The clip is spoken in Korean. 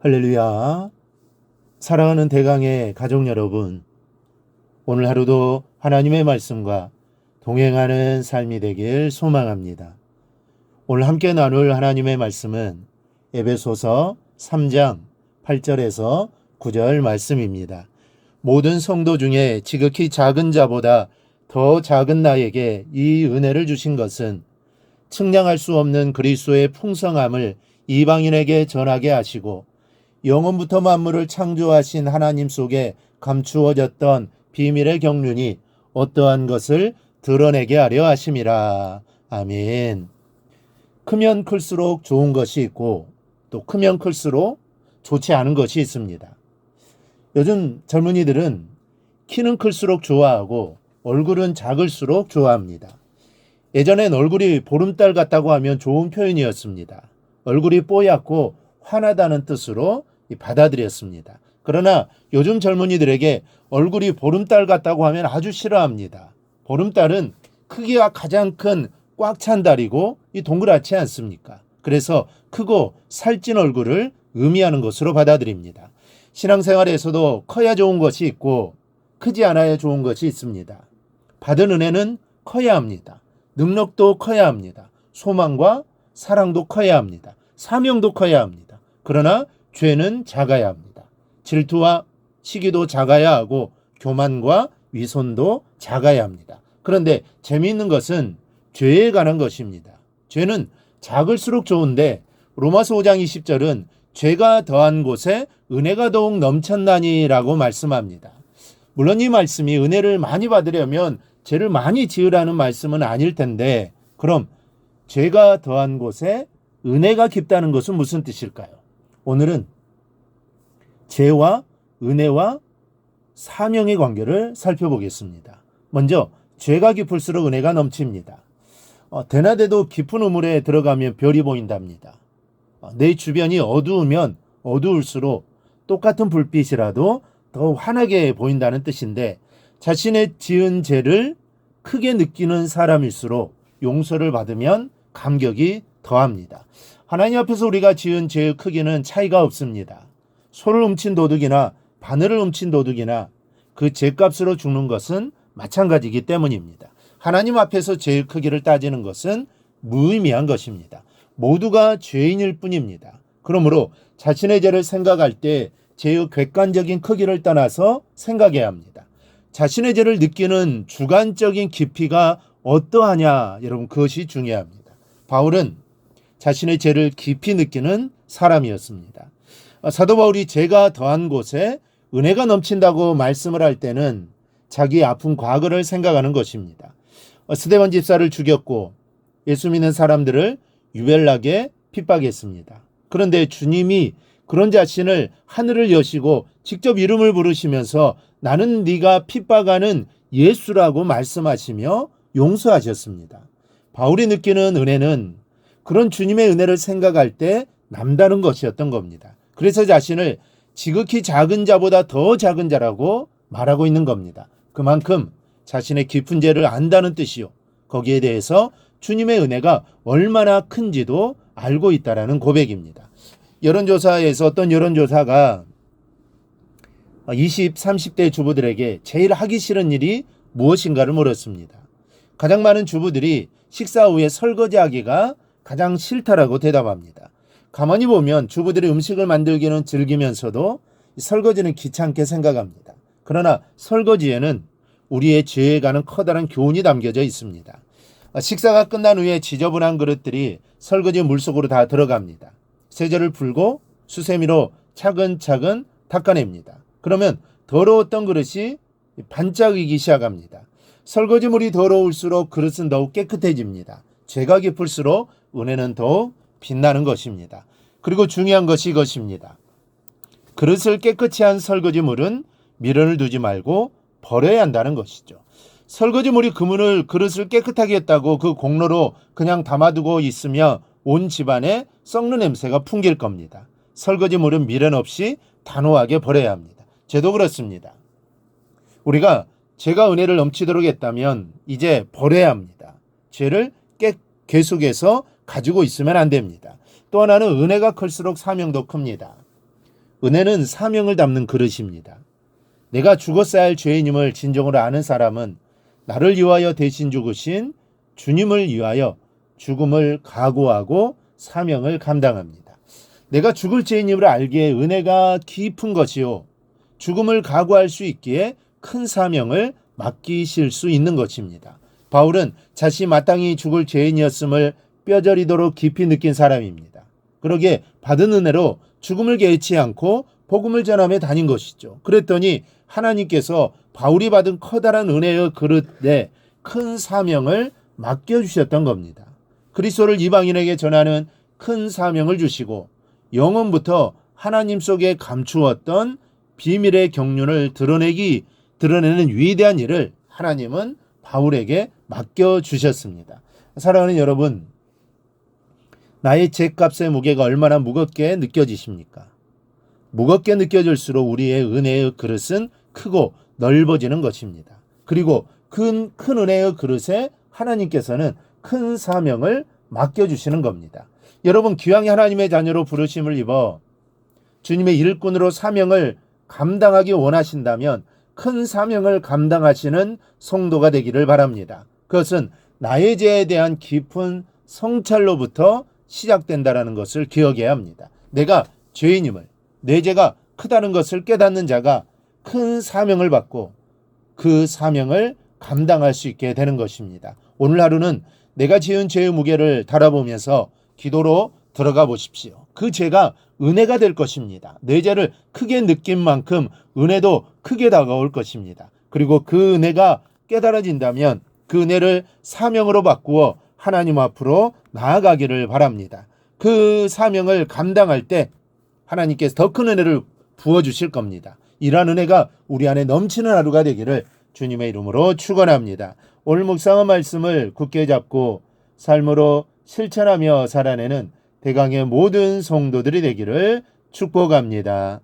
할렐루야. 사랑하는 대강의 가족 여러분. 오늘 하루도 하나님의 말씀과 동행하는 삶이 되길 소망합니다. 오늘 함께 나눌 하나님의 말씀은 에베소서 3장 8절에서 9절 말씀입니다. 모든 성도 중에 지극히 작은 자보다 더 작은 나에게 이 은혜를 주신 것은 측량할 수 없는 그리스도의 풍성함을 이방인에게 전하게 하시고 영원부터 만물을 창조하신 하나님 속에 감추어졌던 비밀의 경륜이 어떠한 것을 드러내게 하려 하심이라. 아멘. 크면 클수록 좋은 것이 있고 또 크면 클수록 좋지 않은 것이 있습니다. 요즘 젊은이들은 키는 클수록 좋아하고 얼굴은 작을수록 좋아합니다. 예전엔 얼굴이 보름달 같다고 하면 좋은 표현이었습니다. 얼굴이 뽀얗고 환하다는 뜻으로 받아들였습니다. 그러나 요즘 젊은이들에게 얼굴이 보름달 같다고 하면 아주 싫어합니다. 보름달은 크기가 가장 큰 꽉 찬 달이고 이 동그랗지 않습니까? 그래서 크고 살찐 얼굴을 의미하는 것으로 받아들입니다. 신앙생활에서도 커야 좋은 것이 있고 크지 않아야 좋은 것이 있습니다. 받은 은혜는 커야 합니다. 능력도 커야 합니다. 소망과 사랑도 커야 합니다. 사명도 커야 합니다. 그러나 죄는 작아야 합니다. 질투와 시기도 작아야 하고 교만과 위선도 작아야 합니다. 그런데 재미있는 것은 죄에 관한 것입니다. 죄는 작을수록 좋은데 로마서 5장 20절은 죄가 더한 곳에 은혜가 더욱 넘쳤나니라고 말씀합니다. 물론 이 말씀이 은혜를 많이 받으려면 죄를 많이 지으라는 말씀은 아닐 텐데 그럼 죄가 더한 곳에 은혜가 깊다는 것은 무슨 뜻일까요? 오늘은 죄와 은혜와 사명의 관계를 살펴보겠습니다. 먼저 죄가 깊을수록 은혜가 넘칩니다. 어, 대낮에도 깊은 우물에 들어가면 별이 보인답니다. 어, 내 주변이 어두우면 어두울수록 똑같은 불빛이라도 더 환하게 보인다는 뜻인데 자신의 지은 죄를 크게 느끼는 사람일수록 용서를 받으면 감격이 더합니다. 하나님 앞에서 우리가 지은 죄의 크기는 차이가 없습니다. 소를 훔친 도둑이나 바늘을 훔친 도둑이나 그 죄값으로 죽는 것은 마찬가지이기 때문입니다. 하나님 앞에서 죄의 크기를 따지는 것은 무의미한 것입니다. 모두가 죄인일 뿐입니다. 그러므로 자신의 죄를 생각할 때 죄의 객관적인 크기를 떠나서 생각해야 합니다. 자신의 죄를 느끼는 주관적인 깊이가 어떠하냐, 여러분, 그것이 중요합니다. 바울은 자신의 죄를 깊이 느끼는 사람이었습니다. 사도 바울이 죄가 더한 곳에 은혜가 넘친다고 말씀을 할 때는 자기 아픈 과거를 생각하는 것입니다. 스데반 집사를 죽였고 예수 믿는 사람들을 유별나게 핍박했습니다. 그런데 주님이 그런 자신을 하늘을 여시고 직접 이름을 부르시면서 나는 네가 핍박하는 예수라고 말씀하시며 용서하셨습니다. 바울이 느끼는 은혜는 그런 주님의 은혜를 생각할 때 남다른 것이었던 겁니다. 그래서 자신을 지극히 작은 자보다 더 작은 자라고 말하고 있는 겁니다. 그만큼 자신의 깊은 죄를 안다는 뜻이요. 거기에 대해서 주님의 은혜가 얼마나 큰지도 알고 있다라는 고백입니다. 여론조사에서 어떤 여론조사가 20, 30대 주부들에게 제일 하기 싫은 일이 무엇인가를 물었습니다. 가장 많은 주부들이 식사 후에 설거지하기가 가장 싫다라고 대답합니다. 가만히 보면 주부들이 음식을 만들기는 즐기면서도 설거지는 귀찮게 생각합니다. 그러나 설거지에는 우리의 죄에 가는 커다란 교훈이 담겨져 있습니다. 식사가 끝난 후에 지저분한 그릇들이 설거지 물속으로 다 들어갑니다. 세제를 풀고 수세미로 차근차근 닦아냅니다. 그러면 더러웠던 그릇이 반짝이기 시작합니다. 설거지물이 더러울수록 그릇은 더욱 깨끗해집니다. 죄가 깊을수록 은혜는 더욱 빛나는 것입니다. 그리고 중요한 것이 이것입니다. 그릇을 깨끗이 한 설거지물은 미련을 두지 말고 버려야 한다는 것이죠. 설거지물이 그물을 그릇을 깨끗하게 했다고 그 공로로 그냥 담아두고 있으며 온 집안에 썩는 냄새가 풍길 겁니다. 설거지물은 미련 없이 단호하게 버려야 합니다. 죄도 그렇습니다. 우리가 죄가 은혜를 넘치도록 했다면 이제 버려야 합니다. 죄를 깨, 계속해서 가지고 있으면 안 됩니다. 또 하나는 은혜가 클수록 사명도 큽니다. 은혜는 사명을 담는 그릇입니다. 내가 죽었어야 할 죄인임을 진정으로 아는 사람은 나를 위하여 대신 죽으신 주님을 위하여 죽음을 각오하고 사명을 감당합니다. 내가 죽을 죄인임을 알기에 은혜가 깊은 것이요. 죽음을 각오할 수 있기에 큰 사명을 맡기실 수 있는 것입니다. 바울은 자신이 마땅히 죽을 죄인이었음을 뼈저리도록 깊이 느낀 사람입니다. 그러기에 받은 은혜로 죽음을 개의치 않고 복음을 전하며 다닌 것이죠. 그랬더니 하나님께서 바울이 받은 커다란 은혜의 그릇에 큰 사명을 맡겨주셨던 겁니다. 그리스도를 이방인에게 전하는 큰 사명을 주시고 영원부터 하나님 속에 감추었던 비밀의 경륜을 드러내기 드러내는 위대한 일을 하나님은 바울에게 맡겨 주셨습니다. 사랑하는 여러분, 나의 죄값의 무게가 얼마나 무겁게 느껴지십니까? 무겁게 느껴질수록 우리의 은혜의 그릇은 크고 넓어지는 것입니다. 그리고 큰, 큰 은혜의 그릇에 하나님께서는 큰 사명을 맡겨주시는 겁니다. 여러분, 귀왕이 하나님의 자녀로 부르심을 입어 주님의 일꾼으로 사명을 감당하기 원하신다면 큰 사명을 감당하시는 성도가 되기를 바랍니다. 그것은 나의 죄에 대한 깊은 성찰로부터 시작된다라는 것을 기억해야 합니다. 내가 죄인임을 내 죄가 크다는 것을 깨닫는 자가 큰 사명을 받고 그 사명을 감당할 수 있게 되는 것입니다. 오늘 하루는 내가 지은 죄의 무게를 달아보면서 기도로 들어가 보십시오. 그 죄가 은혜가 될 것입니다. 내 죄를 크게 느낀 만큼 은혜도 크게 다가올 것입니다. 그리고 그 은혜가 깨달아진다면 그 은혜를 사명으로 바꾸어 하나님 앞으로 나아가기를 바랍니다. 그 사명을 감당할 때 하나님께서 더 큰 은혜를 부어 주실 겁니다. 이러한 은혜가 우리 안에 넘치는 하루가 되기를 주님의 이름으로 축원합니다. 오늘 묵상한 말씀을 굳게 잡고 삶으로 실천하며 살아내는 대강의 모든 성도들이 되기를 축복합니다.